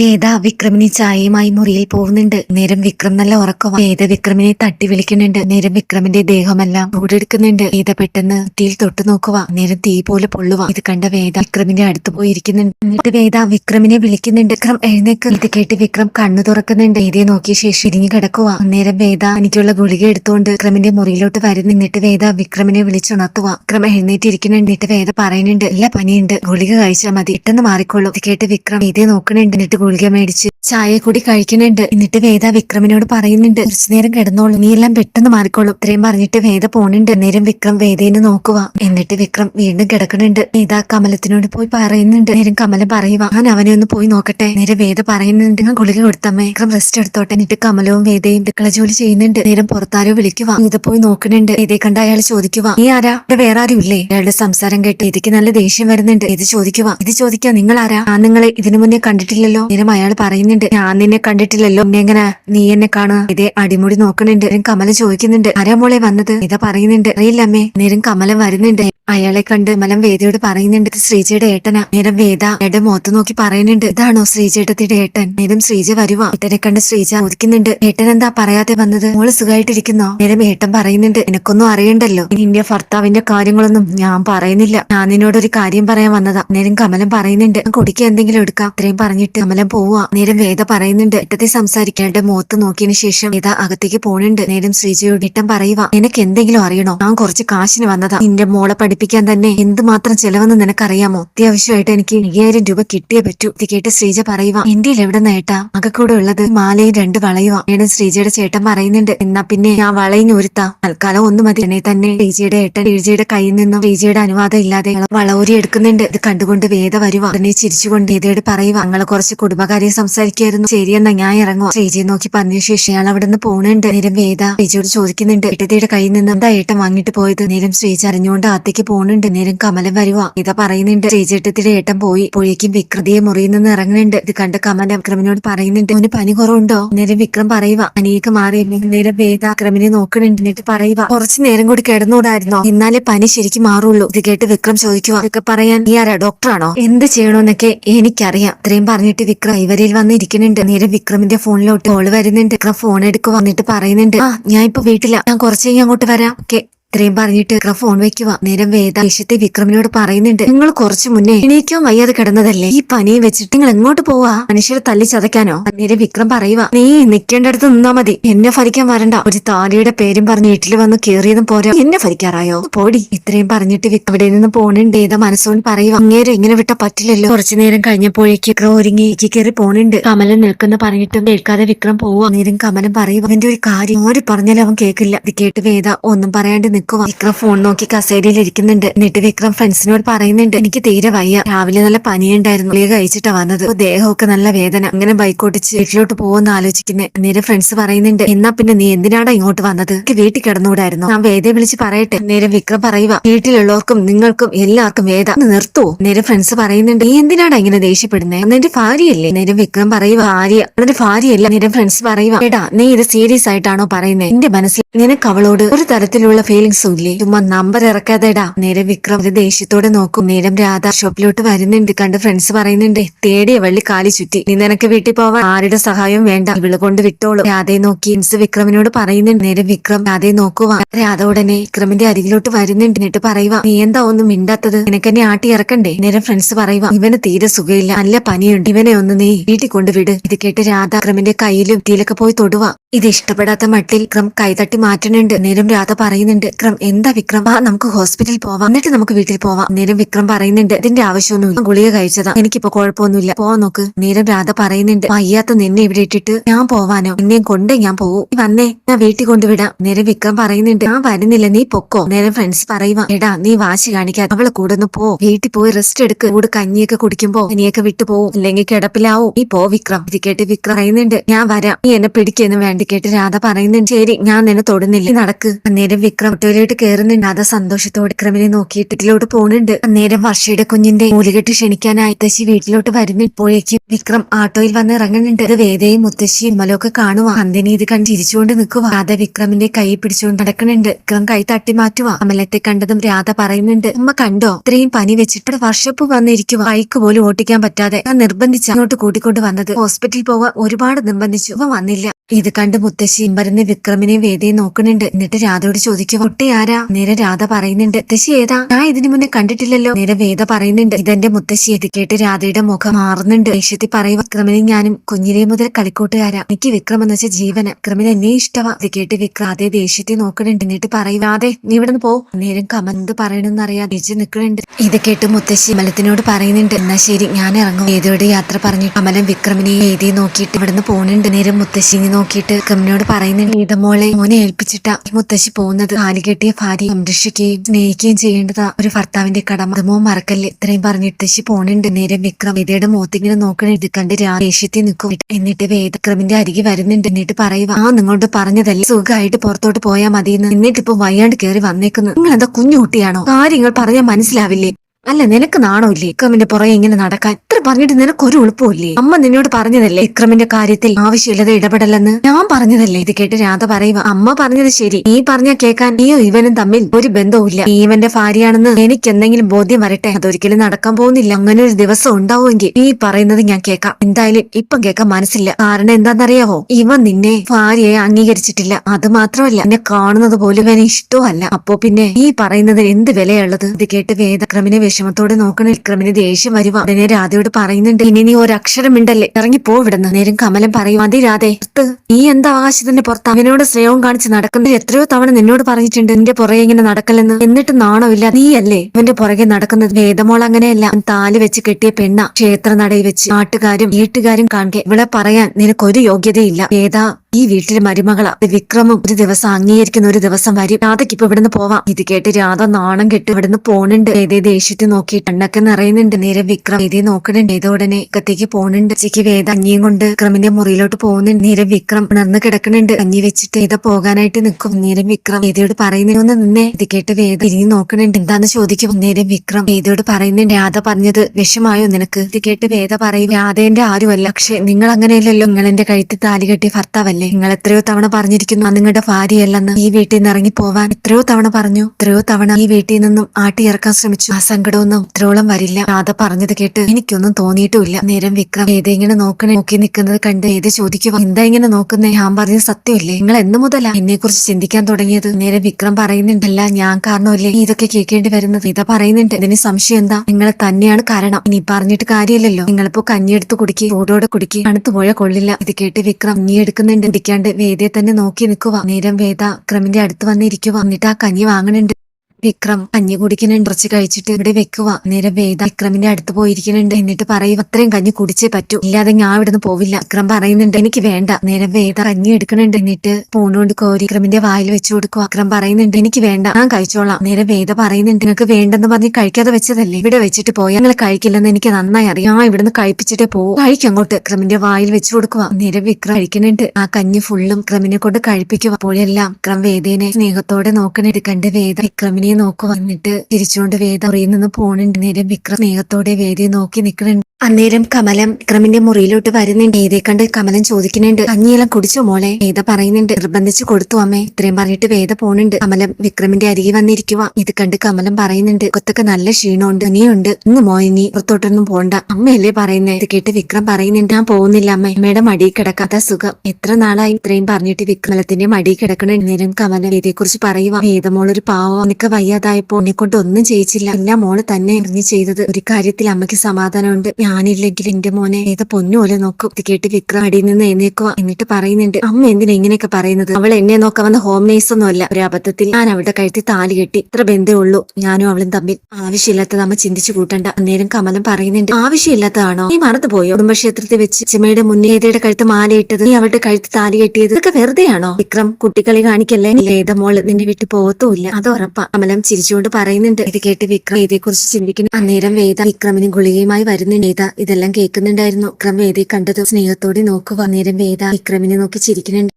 വേദ വിക്രമിന് ചായയുമായി മുറിയിൽ പോകുന്നുണ്ട്. നേരം വിക്രം നല്ല ഉറക്കമാണ് വേദ വിക്രമിനെ തട്ടി വിളിക്കുന്നുണ്ട്. നേരം വിക്രമിന്റെ ദേഹമെല്ലാം ചൂടെടുക്കുന്നുണ്ട് വേദ പെട്ടെന്ന് തീയിൽ തൊട്ടു നോക്കുക നേരം തീ പോലെ പൊള്ളുക ഇത് കണ്ട വേദ വിക്രമിന്റെ അടുത്ത് പോയി ഇരിക്കുന്നുണ്ട് എന്നിട്ട് വേദ വിക്രമിനെ വിളിക്കുന്നുണ്ട്. വിക്രം എഴുന്നേക്ക്. ഇത് കേട്ട് വിക്രം കണ്ണു തുറക്കുന്നുണ്ട്. വേദയെ നോക്കിയ ശേഷം ഇരിഞ്ഞു കിടക്കുക അന്നേരം വേദ എനിക്കുള്ള ഗുളിക എടുത്തുകൊണ്ട് വിക്രമിന്റെ മുറിയിലോട്ട് വരുന്നു എന്നിട്ട് വേദ വിക്രമിനെ വിളിച്ചുണർത്തുക വിക്രം എഴുന്നേറ്റിരിക്കുന്നുണ്ട്. എന്നിട്ട് വേദ പറയുന്നുണ്ട് എല്ലാ പനിയുണ്ട്. ഗുളിക കഴിച്ചാൽ മതി. പെട്ടെന്ന് മാറിക്കൊള്ളു ഇത് കേട്ട് വിക്രം വേദയെ നോക്കുന്നുണ്ട്. എന്നിട്ട് ഗുളിക മേടിച്ച് ചായ കൂടി കഴിക്കുന്നുണ്ട്. എന്നിട്ട് വേദ വിക്രമിനോട് പറയുന്നുണ്ട് കുറച്ചു നേരം കിടന്നോളൂ നീ എല്ലാം പെട്ടെന്ന് മാറിക്കോളും. ഇത്രയും പറഞ്ഞിട്ട് വേദ പോണുണ്ട്. നേരം വിക്രം വേദേനെ നോക്കുക. എന്നിട്ട് വിക്രം വീണ്ടും കിടക്കുന്നുണ്ട്. വേദ കമലത്തിനോട് പോയി പറയുന്നുണ്ട്. നേരം കമല പറയുക ഞാൻ അവനെ ഒന്ന് പോയി നോക്കട്ടെ. നേരം വേദ പറയുന്നുണ്ട് ഞാൻ ഗുളിക കൊടുത്തമ്മേ വിക്രം റെസ്റ്റ് എടുത്തോട്ടെ. എന്നിട്ട് കമലവും വേദയും അടുക്കള ജോലി ചെയ്യുന്നുണ്ട്. നേരം പുറത്താരോ വിളിക്കുക ഇത് പോയി നോക്കുന്നുണ്ട്. വേദയെ കണ്ട അയാൾ ചോദിക്കുക നീ ആരാ? ഇവിടെ വേറെ ആരും ഇല്ലേ? അയാളുടെ സംസാരം കേട്ട് ഇതിക്ക് നല്ല ദേഷ്യം വരുന്നുണ്ട്. ഇത് ചോദിക്കുക ഇത് ചോദിക്കുക നിങ്ങൾ ആരാ ആ നിങ്ങളെ ഇതിനു മുന്നേ കണ്ടിട്ടില്ലല്ലോ. നേരം അയാൾ പറയുന്നുണ്ട്. ഞാൻ നിന്നെ കണ്ടിട്ടില്ലല്ലോ. പിന്നെ എങ്ങനെ നീ എന്നെ കാണുക? ഇതേ അടിമുടി നോക്കണുണ്ട് കമല ചോദിക്കുന്നുണ്ട്. ആരാ മോളെ വന്നത്? ഇതാ പറയുന്നുണ്ട്. അറിയില്ലമ്മേ നേരം കമലം വരുന്നുണ്ട്. അയാളെ കണ്ട് മലം വേദയോട് പറയുന്നുണ്ട് ശ്രീജയുടെ ഏട്ടനാ. നേരം വേദ അയാളുടെ മുഖത്ത് നോക്കി പറയുന്നുണ്ട് ഇതാണോ ശ്രീജേട്ടത്തിന്റെ ഏട്ടൻ? നേരം ശ്രീജ വരുവാ. ഏട്ടനെ കണ്ട് ശ്രീജ ചോദിക്കുന്നുണ്ട് ഏട്ടൻ എന്താ പറയാതെ വന്നത്? മോൾ സുഖമായിട്ടിരിക്കുന്നോ നേരം ഏട്ടൻ പറയുന്നുണ്ട് എനക്കൊന്നും അറിയണ്ടല്ലോ. നിന്റെ ഭർത്താവിന്റെ കാര്യങ്ങളൊന്നും ഞാൻ പറയുന്നില്ല. ഞാൻ നിന്നോട് ഒരു കാര്യം പറയാൻ വന്നതാ. നേരം കമലം പറയുന്നുണ്ട് കുടിക്ക എന്തെങ്കിലും എടുക്കാം. ഇത്രയും പറഞ്ഞിട്ട് കമലം പോവുക നേരം വേദ പറയുന്നുണ്ട് ഏട്ടത്തെ സംസാരിക്കേണ്ട മുഖത്ത് നോക്കിയതിനു ശേഷം വേദ അകത്തേക്ക് പോണുണ്ട്. നേരം ശ്രീജയോട് ഏട്ടൻ പറയുക നിനക്ക് എന്തെങ്കിലും അറിയണോ? ഞാൻ കുറച്ച് കാശിന് വന്നതാ. നിന്റെ മോളെ പഠിപ്പിക്കാൻ തന്നെ എന്തുമാത്രം ചെലവെന്ന് നിനക്കറിയാമോ? അത്യാവശ്യമായിട്ട് എനിക്ക് അയ്യായിരം രൂപ കിട്ടിയേ പറ്റൂ. ഇത് കേട്ട് ശ്രീജ പറയുക ഇന്ത്യയിൽ എവിടെ നേട്ടാ അകക്കൂടെ ഉള്ളത് മാലയും രണ്ട് വളയുവാ. ഏടൻ ശ്രീജയുടെ ചേട്ടൻ പറയുന്നുണ്ട്. എന്നാ പിന്നെ ഞാൻ വളയും ഒരുത്താ. തൽക്കാലം ഒന്നും മതി. എന്നെ തന്നെ ശ്രീജയുടെ ഏട്ടൻ ശ്രീജയുടെ കയ്യിൽ നിന്നും ശ്രീജയുടെ അനുവാദം ഇല്ലാതെ വളവൂരി എടുക്കുന്നുണ്ട്. ഇത് കണ്ടുകൊണ്ട് വേദ വരുവാ. ഉടനെ ചിരിച്ചുകൊണ്ട് വേദയോട് പറയുക ഞങ്ങളെ കുറച്ച് കുടുംബകാര്യം സംസാരിക്കായിരുന്നു. ശരിയെന്നാ ഞാൻ ഇറങ്ങുക ശ്രീജയെ നോക്കി പറഞ്ഞ ശേഷം അയാൾ അവിടെ നിന്ന് പോണുണ്ട്. നേരം വേദ ശ്രീജയോട് ചോദിക്കുന്നുണ്ട് ഏട്ടത്തിയുടെ കയ്യിൽ നിന്ന് എന്താ ഏട്ടൻ വാങ്ങിട്ട് പോയത്? നേരം ശ്രീജ അറിഞ്ഞുകൊണ്ട് അകത്തേക്ക് പോണുണ്ട്. നേരം കമലം വരുവാ. ഇതാ പറയുന്നുണ്ട്. ശ്രീജേട്ടത്തിന്റെ ഏട്ടൻ പോയി. പുഴയ്ക്കും വിക്രതിയെ മുറിയിൽ നിന്ന് ഇറങ്ങുന്നുണ്ട്. ഇത് കണ്ട കമലം വിക്രമിനോട് പറയുന്നുണ്ട്. അവന് പനി കുറവുണ്ടോ? നേരം വിക്രം പറയുക പനിയൊക്കെ മാറി. നേരം വേദ വിക്രമിനെ നോക്കണുണ്ട്. എന്നിട്ട് പറയുക കുറച്ചു നേരം കൂടി കിടന്നുകൂടായിരുന്നോ എന്നാലേ പനി ശരിക്കും മാറുള്ളൂ. ഇത് കേട്ട് വിക്രം ചോദിക്കുക ഇതൊക്കെ പറയാൻ നീ ആരാ? ഡോക്ടറാണോ? എന്ത് ചെയ്യണോന്നൊക്കെ എനിക്കറിയാം. ഇത്രയും പറഞ്ഞിട്ട് വിക്രം ഇവരിൽ വന്ന് ഇരിക്കുന്നുണ്ട്. നേരെ വിക്രമിന്റെ ഫോണിലോട്ട് കോൾ വരുന്നുണ്ട്. വിക്രം ഫോൺ എടുക്കുക വന്നിട്ട് പറയുന്നുണ്ട് ആ ഞാൻ ഇപ്പൊ വീട്ടില. ഞാൻ കുറച്ച് അങ്ങോട്ട് വരാം. ഓക്കെ. ഇത്രയും പറഞ്ഞിട്ട് വിക്രം ഫോൺ വെക്കുക നേരം വേദ. വിഷയത്തെ വിക്രമിനോട് പറയുന്നുണ്ട്. നിങ്ങൾ കുറച്ചു മുന്നേ എണീക്കോ വയ്യാതെ കിടന്നതല്ലേ? ഈ പനിയും വെച്ചിട്ട് നിങ്ങൾ എങ്ങോട്ട് പോവാ? മനുഷ്യരെ തല്ലി ചതയ്ക്കാനോ? നേരെ വിക്രം പറയുക നീ നിൽക്കേണ്ടടുത്ത് നിന്നാ മതി. എന്നെ ഭരിക്കാൻ വരണ്ട. ഒരു താലിയുടെ പേരും പറഞ്ഞ് വീട്ടിൽ വന്ന് കേറിയതും പോരാ. എന്നെ ഭരിക്കാറായോ? പോടി. ഇത്രയും പറഞ്ഞിട്ട് വിക്രം ഇവിടെ നിന്ന് പോണുണ്ട്. ഏതാ മനസ്സോണ് പറയുക അങ്ങേരെ ഇങ്ങനെ വിട്ട പറ്റില്ലല്ലോ. കുറച്ചു നേരം കഴിഞ്ഞപ്പോഴേക്ക് വിക്രം ഒരുങ്ങി കയറി പോണുണ്ട്. കമലൻ നിൽക്കുന്ന പറഞ്ഞിട്ടും കേൾക്കാതെ വിക്രം പോവുക നേരം കമലൻ പറയുക അവന്റെ ഒരു കാര്യം ആര് പറഞ്ഞാലും അവൻ കേൾക്കില്ല. ഇത് കേട്ട് വേദ ഒന്നും പറയാണ്ട് നിൽക്കുക വിക്രം ഫോൺ നോക്കി കസേരയിൽ ഇരിക്കുന്നുണ്ട് എന്നിട്ട് വിക്രം ഫ്രണ്ട്സിനോട് പറയുന്നുണ്ട് എനിക്ക് തീരെ വയ്യ. രാവിലെ നല്ല പനിയുണ്ടായിരുന്നു. ഗുളിക കഴിച്ചിട്ടാ വന്നത്. ദേഹമൊക്കെ നല്ല വേദന. അങ്ങനെ ബൈക്ക് ഓടിച്ച് വീട്ടിലോട്ട് പോകുമെന്ന് ആലോചിക്കുന്നത് നേരെ ഫ്രണ്ട്സ് പറയുന്നുണ്ട് എന്നാ പിന്നെ നീ എന്തിനാണ് ഇങ്ങോട്ട് വന്നത്? എനിക്ക് വീട്ടിൽ കിടന്നുകൂടായിരുന്നു ഞാൻ വേദയെ വിളിച്ച് പറയട്ടെ. നേരെ വിക്രം പറയുക വീട്ടിലുള്ളവർക്കും നിങ്ങൾക്കും എല്ലാവർക്കും വേദ. നിർത്തുവോ നേരെ ഫ്രണ്ട്സ് പറയുന്നുണ്ട് നീ എന്തിനാണ് ഇങ്ങനെ ദേഷ്യപ്പെടുന്നത് നിന്റെ ഭാര്യയല്ലേ? നേരെ വിക്രം പറയുക ഭാര്യ. എന്നിട്ട് ഭാര്യയല്ല. നേരെ ഫ്രണ്ട്സ് പറയുക എടാ നീ ഇത് സീരിയസ് ആയിട്ടാണോ പറയുന്നത് എന്റെ മനസ്സിൽ നിനക്ക് അവളോട് ഒരു തരത്തിലുള്ള ഫീലിങ്സും ഇല്ലേ ചുമ്മാ നമ്പർ ഇറക്കാതെടാ. നേരെ വിക്രം ഒരു ദേഷ്യത്തോടെ നോക്കും. നേരം രാധ ഷോപ്പിലോട്ട് വരുന്നുണ്ട്. കണ്ട് ഫ്രണ്ട്സ് പറയുന്നുണ്ട് തേടിയ വള്ളി കാലി ചുറ്റി. നീ നിനക്ക് വീട്ടിൽ പോവാൻ ആരുടെ സഹായവും വേണ്ട. ഇവൾ കൊണ്ട് വിട്ടോളൂ. രാധയെ നോക്കി ഇൻസ് വിക്രമിനോട് പറയുന്നുണ്ട്. നേരെ വിക്രം രാധയെ നോക്കുവാ. രാധ ഉടനെ വിക്രമിന്റെ അരികിലോട്ട് വരുന്നുണ്ട്. എന്നിട്ട് പറയുക നീ എന്താ ഒന്നും മിണ്ടാത്തത്? നിനക്ക് എന്നെ ആട്ടി ഇറക്കണ്ടേ? നേരം ഫ്രണ്ട്സ് പറയുക ഇവന് തീരെ സുഖമില്ല. നല്ല പനിയുണ്ട്. ഇവനെ ഒന്ന് നീ വീട്ടിൽ കൊണ്ടുവിട് ഇത് കേട്ട് രാധ വിക്രമിന്റെ കയ്യിലും തീലൊക്കെ പോയി തൊടുവാ. ഇത് ഇഷ്ടപ്പെടാത്ത മട്ടിൽ വിക്രം കൈതട്ടി മാറ്റണുണ്ട് നേരം രാധ പറയുന്നുണ്ട് വിക്രം? എന്താ വിക്രം? വാ നമുക്ക് ഹോസ്പിറ്റലിൽ പോവാം. എന്നിട്ട് നമുക്ക് വീട്ടിൽ പോവാം. നേരം വിക്രം പറയുന്നുണ്ട്. ഇതിന്റെ ആവശ്യമൊന്നുമില്ല ഗുളിക കഴിച്ചതാ. എനിക്കിപ്പോ കുഴപ്പമൊന്നുമില്ല. പോവാൻ നോക്ക്. നേരം രാധ പറയുന്നുണ്ട്. വയ്യാത്ത നിന്നെ ഇവിടെ ഇട്ടിട്ട് ഞാൻ പോവാനോ? എന്നെയും കൊണ്ടേ ഞാൻ പോവും. വന്നേ. ഞാൻ വീട്ടിൽ കൊണ്ടുവിടാം. നേരം വിക്രം പറയുന്നുണ്ട്. ഞാൻ വരുന്നില്ല. നീ പൊക്കോ? നേരം ഫ്രണ്ട്സ് പറയുക എടാ നീ വാശി കാണിക്കാൻ അവളെ കൂടെ ഒന്ന് പോ. വീട്ടിൽ പോയി റെസ്റ്റ് എടുക്ക്. കൂടെ കഞ്ഞിയൊക്കെ കുടിക്കുമ്പോ നീയൊക്കെ വിട്ടു പോവും. അല്ലെങ്കിൽ കിടപ്പിലാവും. നീ പോ വിക്രം. ഇത് കേട്ട് വിക്രം പറയുന്നുണ്ട്. ഞാൻ വരാം. നീ എന്നെ പിടിക്കുന്നു വേണ്ടി കേട്ട് രാധ പറയുന്നുണ്ട്. ശരി ഞാൻ നിന്നെ തൊടുന്നില്ല. നടക്ക്. അന്നേരം വിക്രം ഓട്ടോയിലോട്ട് കയറുന്നുണ്ട് അതാ സന്തോഷത്തോടെ ക്രമിനെ നോക്കിയിട്ട് വീട്ടിലോട്ട് പോകുന്നുണ്ട് അന്നേരം വർഷയുടെ കുഞ്ഞിന്റെ മൂലികെട്ട് ക്ഷണിക്കാനായി മുത്തശ്ശി വീട്ടിലോട്ട് വരുന്നു. ഇപ്പോഴേക്കും വിക്രം ആട്ടോയിൽ വന്ന് ഇറങ്ങുന്നുണ്ട്. അത് വേദയും മുത്തശ്ശിയും മലൊക്കെ കാണുക അന്തിനെ ഇത് കണ്ട് ചിരിച്ചുകൊണ്ട് നിൽക്കുക രാധ വിക്രമിന്റെ കൈ പിടിച്ചുകൊണ്ട് നടക്കുന്നുണ്ട്. വിക്രം കൈ തട്ടി മാറ്റുക അമലത്തെ കണ്ടതും രാധ പറയുന്നുണ്ട് അമ്മ കണ്ടോ? ഇത്രയും പനി വെച്ചിട്ട് വർഷപ്പ് വന്നിരിക്കുക ബൈക്ക് പോലും ഓട്ടിക്കാൻ പറ്റാതെ നിർബന്ധിച്ച് അങ്ങോട്ട് കൂട്ടിക്കൊണ്ട് വന്നത്. ഹോസ്പിറ്റലിൽ പോകാൻ ഒരുപാട് നിർബന്ധിച്ചു. വന്നില്ല. ഇത് കണ്ട് മുത്തശ്ശി ഇമ്പരന്ന് വിക്രമിനെ വേദയെ നോക്കുന്നുണ്ട്. എന്നിട്ട് രാധയോട് ചോദിക്കുക കുട്ടി ആരാ? നേരെ രാധ പറയുന്നുണ്ട് മുത്തശ്ശി ഏതാ? ഞാൻ ഇതിനു മുന്നേ കണ്ടിട്ടില്ലല്ലോ നേരെ വേദ പറയുന്നുണ്ട്. ഇതെന്റെ മുത്തശ്ശി ഇത് കേട്ട് രാധയുടെ മുഖം മാറുന്നുണ്ട്. ദേഷ്യത്തിൽ പറയും വിക്രമിനെ ഞാനും കുഞ്ഞിലെ മുതൽ കളിക്കൂട്ടുകാരാ. എനിക്ക് വിക്രം എന്ന് വെച്ച ജീവന. വിക്രമിന് എന്നെ ഇഷ്ടവാ. ഇത് കേട്ട് വിക്രാതെ ദേഷ്യത്തിൽ നോക്കുന്നുണ്ട്. എന്നിട്ട് പറയും രാധേ നീ ഇവിടെ പോ. നേരം കമന്ത് പറയണമെന്ന് അറിയാതെ തിരിച്ചു നിൽക്കുന്നുണ്ട് ഇത് കേട്ട് മുത്തശ്ശി അമലത്തിനോട് പറയുന്നുണ്ട് എന്നാ ശരി ഞാൻ ഇറങ്ങും. വേദയോട് യാത്ര പറഞ്ഞു അമലൻ വിക്രമിനെ എഴുതി നോക്കിയിട്ട് ഇവിടുന്ന് പോകുന്നുണ്ട് നേരം മുത്തശ്ശിനെ നോക്കിയിട്ട് കമ്മിനോട് പറയുന്നുണ്ട്. ഗീതമോളെ മോനെ ഏൽപ്പിച്ചിട്ട മുത്തശ്ശി പോകുന്നത്. കാലുകെട്ടിയ ഭാര്യ സംരക്ഷിക്കുകയും സ്നേഹിക്കുകയും ചെയ്യേണ്ടതാ ഒരു ഭർത്താവിന്റെ കടമ. അത് മറക്കല്ലേ? ഇത്രയും പറഞ്ഞ് മുത്തശ്ശി പോണുണ്ട്. നേരെ വിക്രം വേദയുടെ മുഖത്തിങ്ങനെ നോക്കണ ഇത് കണ്ട് ദേഷ്യത്തിൽ നിൽക്കും. എന്നിട്ട് വേദക്രമിന്റെ അരികെ വരുന്നുണ്ട്. എന്നിട്ട് പറയുക ആ നിങ്ങളോട് പറഞ്ഞതല്ലേ? സുഖമായിട്ട് പുറത്തോട്ട് പോയാൽ മതിയെന്ന്. എന്നിട്ട് ഇപ്പൊ വയ്യാണ്ട് കയറി വന്നേക്കുന്നത് നിങ്ങൾ എന്താ കുഞ്ഞുകുട്ടിയാണോ? കാര്യങ്ങൾ പറഞ്ഞാൽ മനസ്സിലാവില്ലേ? അല്ല നിനക്ക് നാണോ ഇല്ലേ? ഇക്രമിന്റെ പുറകെ ഇങ്ങനെ നടക്കാൻ? ഇത്ര പറഞ്ഞിട്ട് നിനക്ക് ഒരു എളുപ്പമില്ലേ അമ്മ നിന്നോട് പറഞ്ഞതല്ലേ ഇക്രമിന്റെ കാര്യത്തിൽ ആവശ്യമില്ലാതെ ഇടപെടലെന്ന്? ഞാൻ പറഞ്ഞതല്ലേ? ഇത് കേട്ട് രാധ പറയുക. അമ്മ പറഞ്ഞത് ശരി. നീ പറഞ്ഞ കേൾക്കാൻ നീയോ ഇവനും തമ്മിൽ ഒരു ബന്ധവുമില്ല. നീ ഇവന്റെ ഭാര്യയാണെന്ന് എനിക്ക് എന്തെങ്കിലും ബോധ്യം വരട്ടെ? അതൊരിക്കലും നടക്കാൻ പോകുന്നില്ല. അങ്ങനെ ഒരു ദിവസം ഉണ്ടാവുമെങ്കിൽ നീ പറയുന്നത് ഞാൻ കേൾക്കാം. എന്തായാലും ഇപ്പം കേൾക്കാൻ മനസ്സില്ല. കാരണം എന്താണെന്നറിയാവോ? ഇവൻ നിന്നെ ഭാര്യയെ അംഗീകരിച്ചിട്ടില്ല. അത് മാത്രമല്ല എന്നെ കാണുന്നത് പോലും ഇവന് ഇഷ്ടമല്ല. അപ്പോ പിന്നെ നീ പറയുന്നതിന് എന്ത് വിലയുള്ളത്? ഇത് കേട്ട് വേദക്രമിനെ വിഷമത്തോടെ നോക്കണ വിക്രമിന് ദേഷ്യം വരുവാ. ഉടനെ രാധയോട് പറയുന്നുണ്ട് ഇനി നീ ഒരക്ഷരം മിണ്ടല്ലേ? ഇറങ്ങിപ്പോ ഇവിടുന്ന്. നേരം കമലം പറയും മതി രാധേ. നീ എന്താ അവകാശത്തിന്റെ പുറത്ത് അവനോട് സ്നേഹവും കാണിച്ച് നടക്കുന്നത്? എത്രയോ തവണ നിന്നോട് പറഞ്ഞിട്ടുണ്ട് നിന്റെ പുറകെ ഇങ്ങനെ നടക്കലെന്ന് എന്നിട്ട് നാണോ ഇല്ല നീയല്ലേ അവന്റെ പുറകെ നടക്കുന്നത്? വേദമോൾ അങ്ങനെയല്ല. താൽ വെച്ച് കെട്ടിയ പെണ്ണ. ക്ഷേത്ര നടയിൽ വെച്ച് നാട്ടുകാരും വീട്ടുകാരും കാണെ ഇവിടെ പറയാൻ നിനക്കൊരു യോഗ്യതയില്ല. വേദ ഈ വീട്ടിലെ മരുമകളാ വിക്രമും ഒരു ദിവസം അംഗീകരിക്കുന്ന ഒരു ദിവസം വരും. രാധയ്ക്ക് ഇപ്പൊ ഇവിടുന്ന് പോവാം. ഇത് കേട്ട് രാധ നാണം കെട്ട് ഇവിടുന്ന് പോണുണ്ട്. ഏതേ ദേഷ്യത്തിൽ നോക്കി കണ്ണൊക്കെ നിറയുന്നുണ്ട്. നേരെ വിക്രം ഏതേ നോക്കണുണ്ട് ഏതോ ഉടനെ ഇക്കത്തേക്ക് പോണുണ്ട്. ഉച്ചയ്ക്ക് വേദ അഞ്ഞിയും കൊണ്ട് വിക്രമിന്റെ മുറിയിലോട്ട് പോകുന്നുണ്ട്. നേരെ വിക്രം ഉണർന്ന് കിടക്കണുണ്ട് അഞ്ഞി വെച്ചിട്ട് ഏത പോകാനായിട്ട് നിൽക്കും. നേരെ വിക്രം വേദയോട് പറയുന്നതിന് നിന്നെ. ഇത് കേട്ട് വേദ തിരിഞ്ഞു നോക്കണുണ്ട് എന്താന്ന് ചോദിക്കും. നേരെ വിക്രം വേദയോട് പറയുന്നുണ്ട് രാധ പറഞ്ഞത് വിഷമായോ നിനക്ക്? ഇത് കേട്ട് വേദ പറയും രാധേന്റെ ആരുമല്ല. പക്ഷെ നിങ്ങൾ അങ്ങനെയല്ലല്ലോ നിങ്ങൾ എന്റെ കഴുത്തിൽ താലി കെട്ടിയ ഭർത്താവല്ലേ? നിങ്ങൾ എത്രയോ തവണ പറഞ്ഞിരിക്കുന്നു നിങ്ങളുടെ ഭാര്യയല്ലെന്ന് ഈ വീട്ടിൽ നിന്ന് ഇറങ്ങി പോവാൻ എത്രയോ തവണ പറഞ്ഞു. എത്രയോ തവണ ഈ വീട്ടിൽ നിന്നും ആട്ടി ഇറക്കാൻ ശ്രമിച്ചു. ആ സങ്കടമൊന്നും ഇത്രോളം വരില്ല. രാധ പറഞ്ഞത് കേട്ട് എനിക്കൊന്നും തോന്നിയിട്ടുമില്ല. നേരം വിക്രം ഏതെ ഇങ്ങനെ നോക്കണേ? നോക്കി നിൽക്കുന്നത് കണ്ട് ഏത് ചോദിക്കുക എന്താ ഇങ്ങനെ നോക്കുന്നേ? ഞാൻ പറഞ്ഞ സത്യമല്ലേ? നിങ്ങൾ എന്ന് മുതലാ എന്നെ കുറിച്ച് ചിന്തിക്കാൻ തുടങ്ങിയത്. നേരം വിക്രം പറയുന്നുണ്ടല്ല ഞാൻ കാരണമല്ലേ? ഇതൊക്കെ കേൾക്കേണ്ടി വരുന്നത്. ഇതാ പറയുന്നുണ്ട് ഇതിന് സംശയം എന്താ? നിങ്ങൾ തന്നെയാണ് കാരണം. ഇനി പറഞ്ഞിട്ട് കാര്യമില്ലല്ലോ. നിങ്ങളിപ്പോ കഞ്ഞിയെടുത്ത് കുടിക്കി ചൂടോടെ കുടിക്കി. തണുത്ത് പോയ കൊള്ളില്ല. ഇത് കേട്ട് വിക്രം നീ എടുക്കുന്നുണ്ട് ഇടിക്കാണ്ട് വേദയെ തന്നെ നോക്കി നിൽക്കുക നേരം വേദ ക്രമിന്റെ അടുത്ത് വന്നിരിക്കുക എന്നിട്ട് ആ കഞ്ഞി വാങ്ങണുണ്ട്. വിക്രം കഞ്ഞി കുടിക്കുന്നുണ്ട് കുറച്ച് കഴിച്ചിട്ട് ഇവിടെ വെക്കുക നേരെ വേദ വിക്രമിന്റെ അടുത്ത് പോയിരിക്കുന്നുണ്ട്. എന്നിട്ട് പറയും അത്രയും കഞ്ഞി കുടിച്ചേ പറ്റൂ. ഇല്ലാതെ ഞാൻ ഇവിടുന്ന് പോവില്ല. വിക്രം പറയുന്നുണ്ട് എനിക്ക് വേണ്ട. നേരെ വേദ കഞ്ഞി എടുക്കുന്നുണ്ട്. എന്നിട്ട് പൂണുകൊണ്ട് കോരി വിക്രമിന്റെ വായിൽ വെച്ചു കൊടുക്കുക വിക്രം പറയുന്നുണ്ട് എനിക്ക് വേണ്ട. ഞാൻ കഴിച്ചോളാം. നേരെ വേദ പറയുന്നുണ്ട് നിങ്ങൾക്ക് വേണ്ടെന്ന് പറഞ്ഞ് കഴിക്കാതെ വെച്ചതല്ലേ? ഇവിടെ വെച്ചിട്ട് പോയാൽ നിങ്ങൾ കഴിക്കില്ലെന്ന് എനിക്ക് നന്നായി അറിയാം. ആ ഇവിടുന്ന് കഴിപ്പിച്ചിട്ടേ പോകും കഴിക്കങ്ങോട്ട് വിക്രമിന്റെ വായിൽ വെച്ചു കൊടുക്കുക നേരെ വിക്രം കഴിക്കുന്നുണ്ട്. ആ കഞ്ഞി ഫുള്ളും വിക്രമിനെ കൊണ്ട് കഴിപ്പിക്കുക അപ്പോഴെല്ലാം വിക്രം വേദേനെ സ്നേഹത്തോടെ നോക്കണെടുക്കണ്ട്. വേദ വിക്രമിനെ നോക്കുക എന്നിട്ട് തിരിച്ചുകൊണ്ട് വേദ അറിയുന്നു പോണുണ്ട്. നേരം വിക്രം സ്നേഹത്തോടെ വേദയെ നോക്കി നിൽക്കുന്നുണ്ട്. അന്നേരം കമലം വിക്രമിന്റെ മുറിയിലോട്ട് വരുന്നുണ്ട് ഏതേ കണ്ട് കമലം ചോദിക്കുന്നുണ്ട് കഞ്ഞിയെല്ലാം കുടിച്ചോ മോളെ? വേദ പറയുന്നുണ്ട് നിർബന്ധിച്ച് കൊടുത്തു അമ്മേ. ഇത്രയും പറഞ്ഞിട്ട് വേദ പോണുണ്ട്. കമലം വിക്രമിന്റെ അരികെ വന്നിരിക്കുക ഇത് കണ്ട് കമലം പറയുന്നുണ്ട് കൊത്തൊക്കെ നല്ല ക്ഷീണമുണ്ട് ഇനിയുണ്ട്. ഇന്ന് മോയിനി പുറത്തോട്ടൊന്നും പോണ്ട. അമ്മയല്ലേ പറയുന്നേ? ഇത് കേട്ട് വിക്രം പറയുന്നുണ്ട് ഞാൻ പോകുന്നില്ല അമ്മ. അമ്മയുടെ മടിയിൽ കിടക്കാത്ത സുഖം. എത്ര നാളായി ഇത്രയും പറഞ്ഞിട്ട് വിക്രമലത്തിന്റെ മടിയിൽ കിടക്കണ നേരം കമലം വേദയെ കുറിച്ച് പറയുക വേദമോളൊരു പാവം. നിനക്ക് വയ്യാതായപ്പോ എന്നെ കൊണ്ട് ഒന്നും ചെയ്യിച്ചില്ല. എല്ലാം മോൾ തന്നെ എറിഞ്ഞു ചെയ്തത്. ഒരു കാര്യത്തിൽ അമ്മയ്ക്ക് സമാധാനമുണ്ട്. ഞാനില്ലെങ്കിൽ എന്റെ മോനെ ഏത് പൊന്നുപോലെ നോക്കും. ഇത് കേട്ട് വിക്രം അടിയിൽ നിന്ന് എഴുന്നേക്കുക എന്നിട്ട് പറയുന്നുണ്ട് അമ്മ എന്തിനാ ഇങ്ങനെയൊക്കെ പറയുന്നത്? അവൾ എന്നെ നോക്കാൻ വന്ന ഹോം നേഴ്സ് ഒന്നുമല്ല. ഒരു അബദ്ധത്തിൽ ഞാൻ അവളുടെ കഴുത്തിൽ താലി കെട്ടി. ഇത്ര ബന്ധേ ഉള്ളൂ. ഞാനും അവളും തമ്മിൽ. ആവശ്യമില്ലാത്തത് അമ്മ ചിന്തിച്ചു കൂട്ടണ്ട. അന്നേരം കമലം പറയുന്നുണ്ട് ആവശ്യമില്ലാത്തതാണോ? നീ മറന്നു പോയോ കുടുംബക്ഷേത്രത്തിൽ വെച്ച് ചിമയുടെ മുന്നേതയുടെ കഴുത്ത് മാലയിട്ടത്? നീ അവളുടെ കഴുത്ത് താലി കെട്ടിയത്? ഇതൊക്കെ വെറുതെയാണോ? വിക്രം കുട്ടികളെ കാണിക്കല്ലേ? ഏത മോൾ നിന്റെ വീട്ടിൽ പോകത്തുമില്ല അത് ഉറപ്പാ. കമലം ചിരിച്ചുകൊണ്ട് പറയുന്നുണ്ട് ഇത് കേട്ട് വിക്രം ഇതേക്കുറിച്ച് ചിന്തിക്കുന്നു. അന്നേരം വേദ വിക്രമിനും ഗുളികയുമായി വരുന്നുണ്ട്. വേദ ഇതെല്ലാം കേൾക്കുന്നുണ്ടായിരുന്നു. വിക്രം വേദയെ കണ്ടത് സ്നേഹത്തോടെ നോക്കുക നേരം വേദ വിക്രമിനെ നോക്കി ചിരിക്കുന്നുണ്ട്.